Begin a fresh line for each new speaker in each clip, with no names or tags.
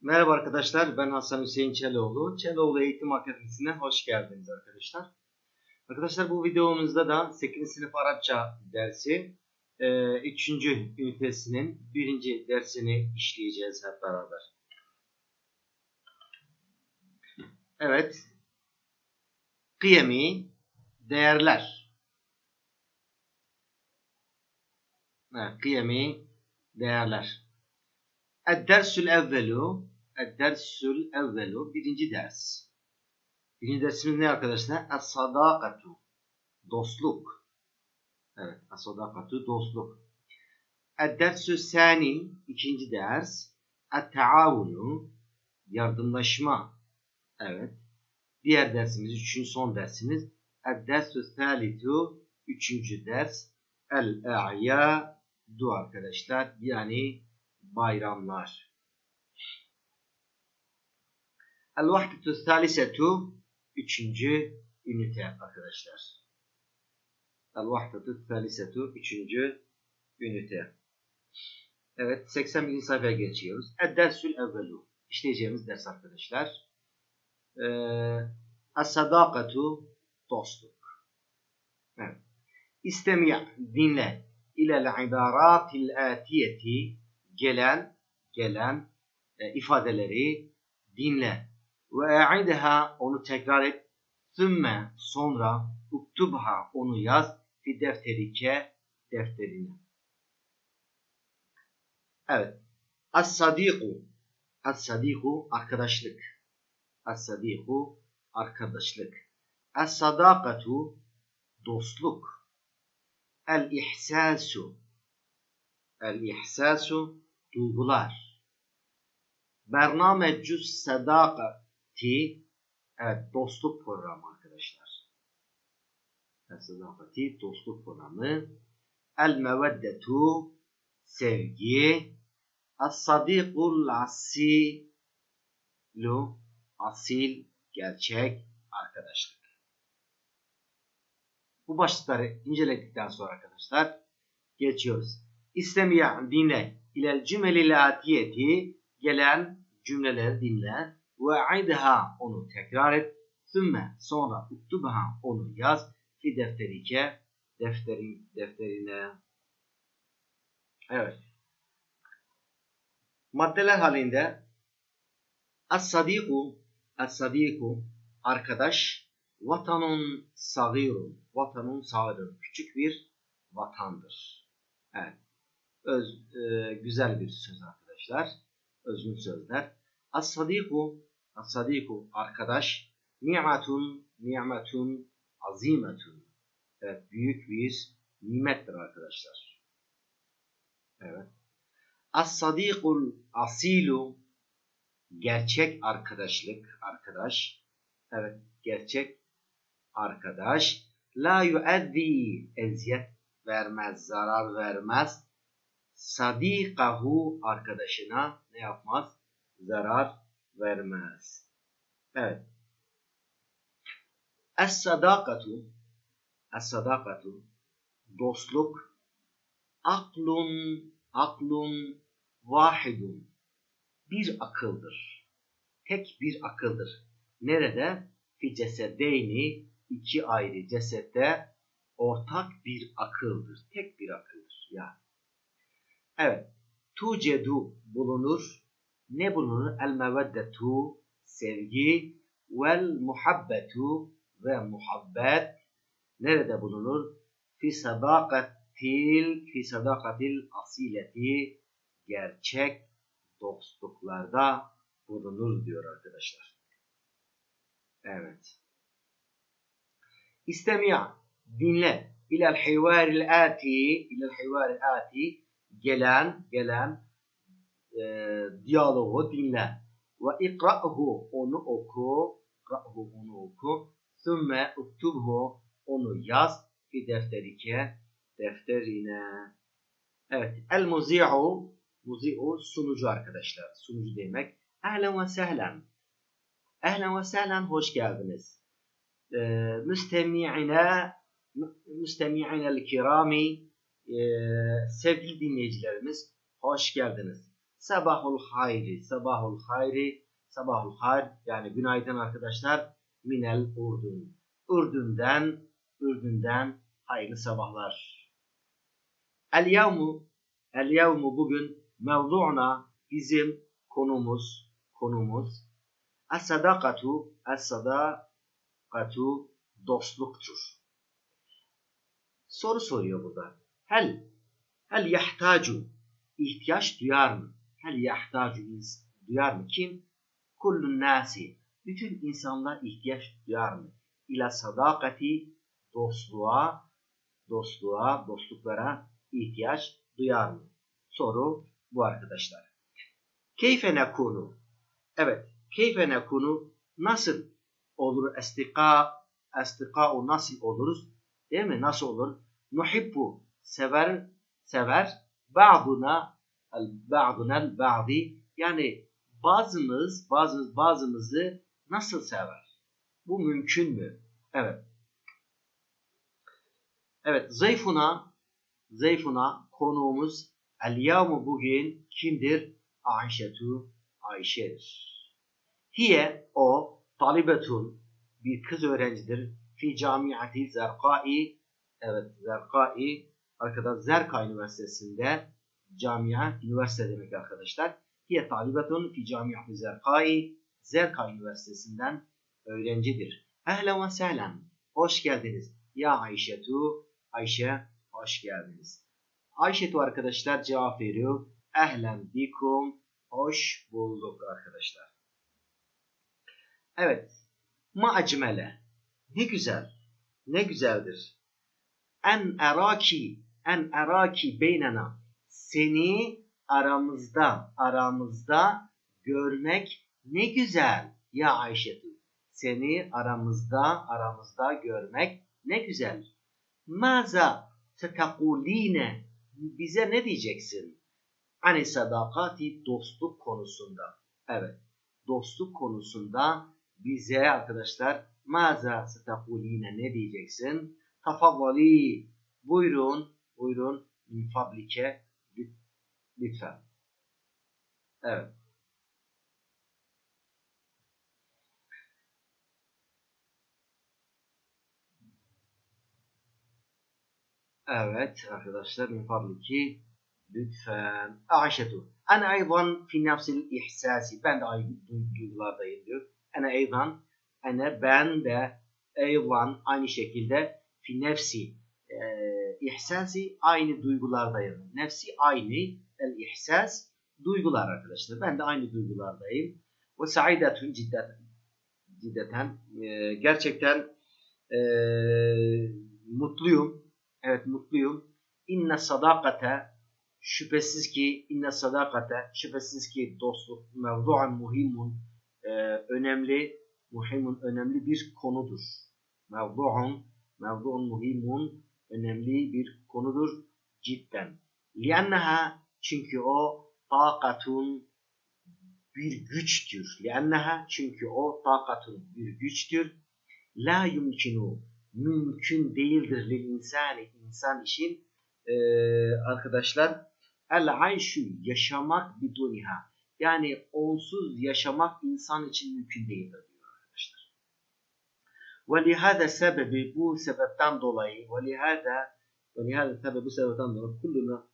Merhaba arkadaşlar, ben Hasan Hüseyin Çeloğlu. Çeloğlu Eğitim Akademisi'ne hoş geldiniz arkadaşlar. Arkadaşlar bu videomuzda da 8. sınıf Arapça dersi 3. ünitesinin 1. dersini işleyeceğiz hep beraber. Evet, kıyemi, değerler. Evet, kıyemi, değerler. Ed-dersül evvelu Ed-dersül evvelu Birinci ders. Birinci dersimiz ne arkadaşlar? Es-sadakatu Dostluk. Evet. Es-sadakatu dostluk. Ed-dersü sani ikinci ders. Et-taavunu Yardımlaşma. Evet. Diğer dersimiz, üçüncü son dersimiz. Ed-dersü salitu Üçüncü ders. El-e'ya Du arkadaşlar. Yani bayramlar. El-Vahdetü Thalisetu Üçüncü ünite arkadaşlar. El-Vahdetü Thalisetu Üçüncü ünite. Evet 81. sayfaya geçiyoruz. Ed-Dersül Evvelu İşleyeceğimiz ders arkadaşlar. Ee, Es-Sadakatu Dostluk. Evet. İstemi' dinle ilel ibaratil atiyeti gelen gelen e, ifadeleri dinle ve e'ideha onu tekrar et sümme sonra uktubha onu yaz fi defterike defterine. Evet. As-sadiku As-sadiku arkadaşlık. As-sadiku arkadaşlık. Es-sadakatu dostluk. El-ihsasu El-ihsasu duygular. Bernamecü sadakati evet dostluk programı arkadaşlar. Sadakati dostluk programı. El meveddetu sevgi. Es-sadikul asilu asil gerçek arkadaşlık. Bu başlıkları inceledikten sonra arkadaşlar geçiyoruz. İstemiya dinle ilel cümelil atiyeti gelen cümleleri dinle. Ve aidha onu tekrar et. Sümme sonra uktubha onu yaz fi defterike defterin defterine. Evet. Maddeler halinde as-sadiku as-sadiku arkadaş vatanun sagirun vatanun sagirun küçük bir vatandır. Evet öz, e, güzel bir söz arkadaşlar. Özgün sözler. As-sadiku As-sadiku arkadaş ni'matun ni'matun azimetun. Evet büyük bir nimettir arkadaşlar. Evet. As-sadikul asilu gerçek arkadaşlık arkadaş. Evet gerçek arkadaş la yuaddi eziyet vermez, zarar vermez sadikahu arkadaşına ne yapmaz? Zarar vermez. Evet. Es-sadakatu Es-sadakatu dostluk aklun aklun vahidun bir akıldır. Tek bir akıldır. Nerede? Fi cesedeyni iki ayrı cesette ortak bir akıldır. Tek bir akıldır yani. Evet. Tucedu bulunur. Ne bulunur? El meveddetu sevgi vel muhabbetu ve muhabbet nerede bulunur? Fi sadakatil fi sadakatil asileti gerçek dostluklarda bulunur diyor arkadaşlar. Evet. İstemiya dinle ilel hivaril ati ilel hivaril ati gelen gelen e, diyaloğu dinle. Ve ikra'hu onu oku. İkra'hu onu oku. Sümme uktubhu onu yaz. Fi defterike defterine. Evet el muzi'u muzi'u sunucu arkadaşlar. Sunucu demek. Ehlen ve sehlen. Ehlen ve sehlen hoş geldiniz. Ee, müstemi'ine müstemi'ine kirami ee, sevgili dinleyicilerimiz hoş geldiniz. Sabahul hayri, sabahul hayri, sabahul hayr yani günaydın arkadaşlar. Minel Urdun. Ürdün'den, Ürdün'den hayırlı sabahlar. El yevmu, el yevmu bugün mevdu'na bizim konumuz, konumuz. Es sadakatu, es sadakatu dostluktur. Soru soruyor burada. Hel, hel yahtacu, ihtiyaç duyar mı? Hel yahtacu, duyar mı? Kim? Kullun nasi, bütün insanlar ihtiyaç duyar mı? İla sadakati, dostluğa, dostluğa, dostluklara ihtiyaç duyar mı? Soru bu arkadaşlar. Keyfe nekunu? Evet, keyfe nekunu nasıl olur? Estika, estika'u nasıl oluruz? Değil mi? Nasıl olur? Nuhibbu, sever, sever. Ba'duna, ba'duna ba'di. Yani bazımız, bazımız, bazımızı nasıl sever? Bu mümkün mü? Evet. Evet, zayıfuna, zayıfuna konuğumuz el yavmu bugün kimdir? Ayşetu, Ayşe'dir. Hiye, o, talibetun, bir kız öğrencidir. Fi camiati zerkai, evet zerkai, arkadaşlar Zerka Üniversitesi'nde camia, üniversite demek arkadaşlar. Hiye talibetun fi camiati zerkai, Zerka Üniversitesi'nden öğrencidir. Ehlen ve sehlen, hoş geldiniz. Ya Ayşetu, Ayşe, hoş geldiniz. Ayşetu arkadaşlar cevap veriyor. Ehlen bikum, hoş bulduk arkadaşlar. Evet, ma acmele, ne güzel, ne güzeldir. En eraki, en eraki beynena, seni aramızda, aramızda görmek ne güzel ya Ayşetu. Seni aramızda, aramızda görmek ne güzel. Maza tetakuline, bize ne diyeceksin? Hani sadakati dostluk konusunda. Evet, dostluk konusunda bize arkadaşlar maza tetakuline ne diyeceksin? Tafavvali, buyurun, buyurun, min fabrike, lütfen. Evet. Evet arkadaşlar min fabriki lütfen. Aişetu. Ana aydan fi nefsil ihsasi. Ben de aynı duygulardayım diyor. Ana aydan. Ana ben de aydan aynı şekilde fi nefsi e, ihsasi aynı duygulardayım. Nefsi aynı el ihsas duygular arkadaşlar. Ben de aynı duygulardayım. Ve saidetun cidden ciddeten e, gerçekten e, mutluyum. Evet mutluyum. İnne sadakate şüphesiz ki inne sadakate şüphesiz ki dostluk mevdu'an muhimun e, önemli muhimun önemli bir konudur. Mevdu'un mevdu'un muhimun önemli bir konudur cidden. Lianneha çünkü o takatun bir güçtür. Lianneha çünkü o takatun bir güçtür. La yumkinu mümkün değildir lil insani insan için e, arkadaşlar el ayşu yaşamak biduniha yani onsuz yaşamak insan için mümkün değildir. Ve lihada sebebi bu sebepten dolayı ve lihada ve lihada sebebi bu sebepten dolayı kulluna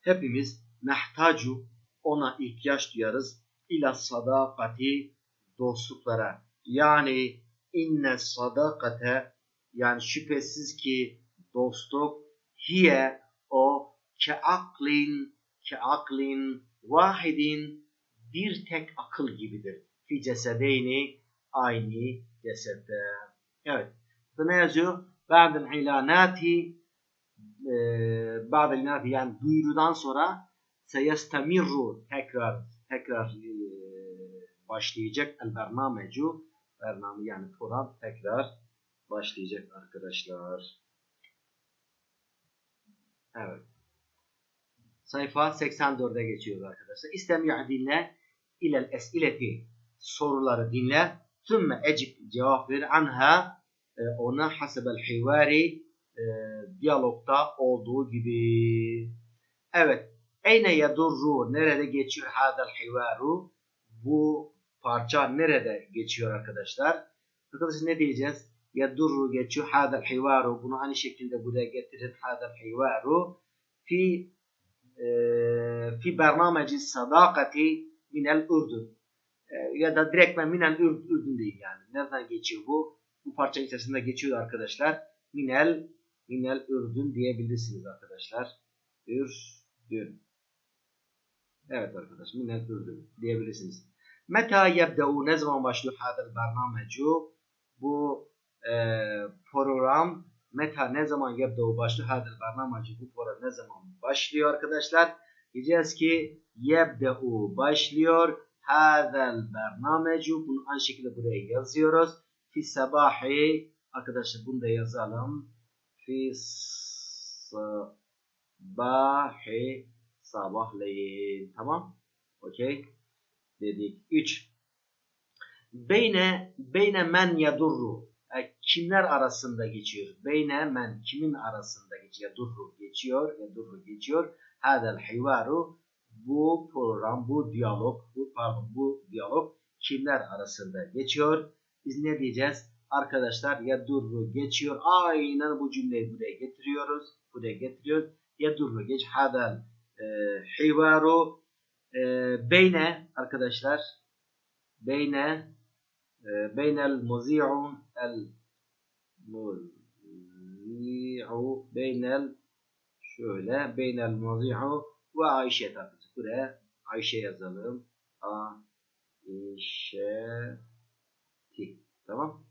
hepimiz nehtacu ona ihtiyaç duyarız ila sadakati dostluklara yani inne sadakate yani şüphesiz ki dostluk hiye o ke aklin ke aklin vahidin bir tek akıl gibidir. Fi cesedeyni aynı cesette. Evet. Burada ne yazıyor? Ba'del ilanati e, ba'del ilanati yani duyurudan sonra seyestemirru tekrar tekrar e, başlayacak el bernamecu bername yani program tekrar başlayacak arkadaşlar. Evet. Sayfa 84'e geçiyoruz arkadaşlar. İstemi'a dinle ilel esileti soruları dinle. Sümme ecik cevap ver anha e, ona hasebel hivari e, diyalogda olduğu gibi. Evet. Eyne yadurru nerede geçiyor hadal hivaru? Bu parça nerede geçiyor arkadaşlar? Arkadaşlar ne diyeceğiz? Yadurru geçiyor hadal hivaru. Bunu aynı şekilde buraya getirin hadal hivaru. Fi e, fi barnameci sadakati minel Ürdün. E, ya da direktmen minel Ürdün değil yani. Nereden geçiyor bu? Bu parça içerisinde geçiyor arkadaşlar. Minel minel Ürdün diyebilirsiniz arkadaşlar. Ürdün. Evet arkadaşlar minel Ürdün diyebilirsiniz. Meta yebde'u ne zaman başlıyor hadal barnamecu? Bu e, program meta ne zaman yebde'u başlıyor hadal barnamecu? Bu program ne zaman başlıyor arkadaşlar? Diyeceğiz ki yebde'u başlıyor. Hadal barnamecu. Bunu aynı şekilde buraya yazıyoruz. Fi sabahi arkadaşlar bunu da yazalım. Fi sabahi sabahleyin. Tamam. Okey. Dedik. 3. Beyne beyne men yadurru. Yani kimler arasında geçiyor? Beyne men kimin arasında geçiyor? Yadurru geçiyor. Yadurru geçiyor. Hadal hivaru bu program, bu diyalog, bu pardon bu diyalog kimler arasında geçiyor? Biz ne diyeceğiz? Arkadaşlar yadurru geçiyor. Aynen bu cümleyi buraya getiriyoruz. Buraya getiriyoruz. Yadurru geç hadal e, hivaru e, beyne arkadaşlar beyne e, beynel muzi'u el muzi'u beynel şöyle beynel muzi'u ve Ayşe Buraya Ayşe yazalım. Ayşe Tamam.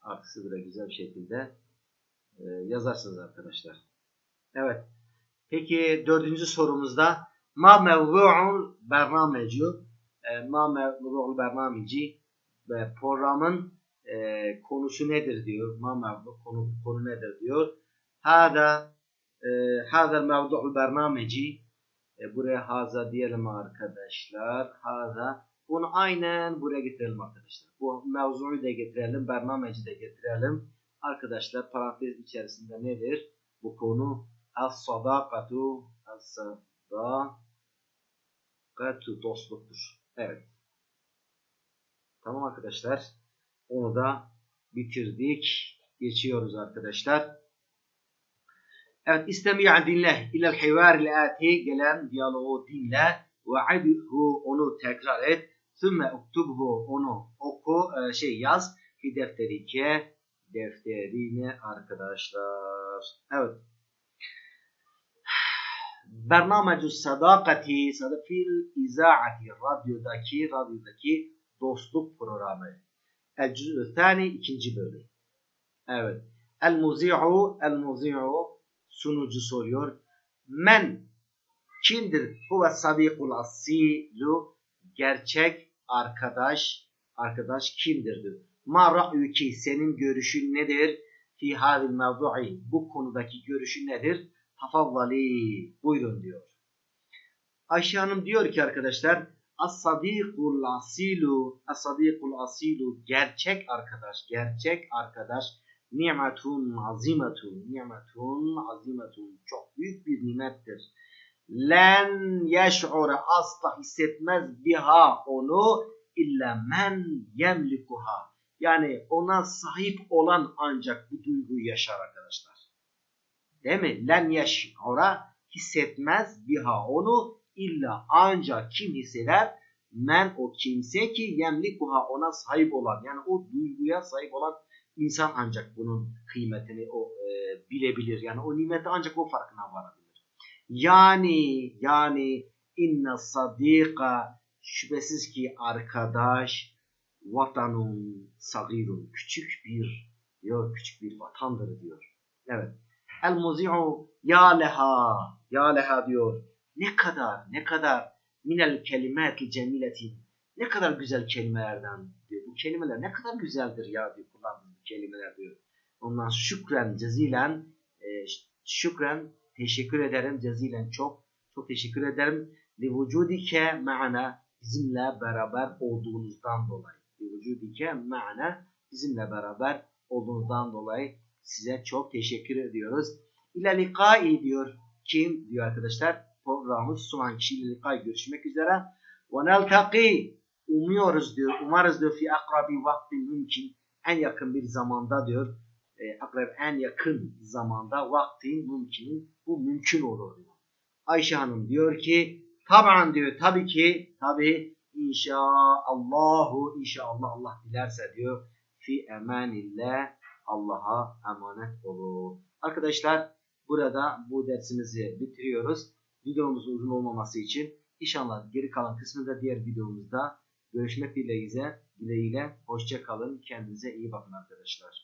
Artısı buraya güzel bir şekilde e, yazarsınız arkadaşlar. Evet. Peki dördüncü sorumuzda ma mevzu'ul bernameci e, ma mevzu'ul bernameci ve programın e, konusu nedir diyor. Ma mevzu konu, konu nedir diyor. Hada e, hada mevzu'ul bernameci e, buraya haza diyelim arkadaşlar. Haza bunu aynen buraya getirelim arkadaşlar. Bu mevzuyu da getirelim. Bernameci de getirelim. Arkadaşlar parantez içerisinde nedir? Bu konu as-sadakatu as-sadakatu dostluktur. Evet. Tamam arkadaşlar. Onu da bitirdik. Geçiyoruz arkadaşlar. Evet istemi'a dinle ilel hivaril ati gelen diyaloğu dinle ve adhu onu tekrar et. Sümme uktubhu onu oku e, şey yaz fi defterike defterine arkadaşlar. Evet. Bernamecu sadakati fil izaati radyodaki radyodaki dostluk programı. El cüz'ü ikinci bölüm. Evet. El muzi'u el muzi'u sunucu soruyor. Men kimdir? Huve sadikul asilu gerçek arkadaş arkadaş kimdir diyor. Ma ra'yuki senin görüşün nedir? Fi hadil mevdu'i bu konudaki görüşün nedir? Tafavvali buyurun diyor. Ayşe Hanım diyor ki arkadaşlar As-sadikul asilu As-sadikul asilu gerçek arkadaş gerçek arkadaş nimetun azimetun nimetun azimetun çok büyük bir nimettir len yeş'ure asla hissetmez biha onu illa men yemlikuha. Yani ona sahip olan ancak bu duyguyu yaşar arkadaşlar. Değil mi? Len yeş'ure hissetmez biha onu illa ancak kim hisseder? Men o kimse ki yemlikuha ona sahip olan yani o duyguya sahip olan insan ancak bunun kıymetini o e, bilebilir. Yani o nimeti ancak o farkına varabilir. Yani yani inne sadika şüphesiz ki arkadaş vatanun sagirun küçük bir diyor küçük bir vatandır diyor. Evet. El muzi'u ya leha ya leha diyor. Ne kadar ne kadar minel kelimetil cemiletin ne kadar güzel kelimelerden diyor. Bu kelimeler ne kadar güzeldir ya diyor kullandığım kelimeler diyor. Ondan şükren cezilen e, şükren teşekkür ederim cezilen çok. Çok teşekkür ederim. Li vücudike ma'ana bizimle beraber olduğunuzdan dolayı. Li vücudike ma'ana bizimle beraber olduğunuzdan dolayı size çok teşekkür ediyoruz. İle likai diyor. Kim diyor arkadaşlar? programımız son kişiyle likay görüşmek üzere. Ve neltaki umuyoruz diyor. Umarız diyor fi akrabi vakti mümkün. En yakın bir zamanda diyor. E, akrab en yakın zamanda vaktin mümkün. Bu mümkün olur diyor. Ayşe Hanım diyor ki taban diyor tabii ki tabii inşaallahu inşallah Allah dilerse diyor fi emanillah Allah'a emanet olun. Arkadaşlar burada bu dersimizi bitiriyoruz. Videomuz uzun olmaması için inşallah geri kalan kısmında diğer videomuzda görüşmek dileğiyle, dileğiyle hoşça kalın. Kendinize iyi bakın arkadaşlar.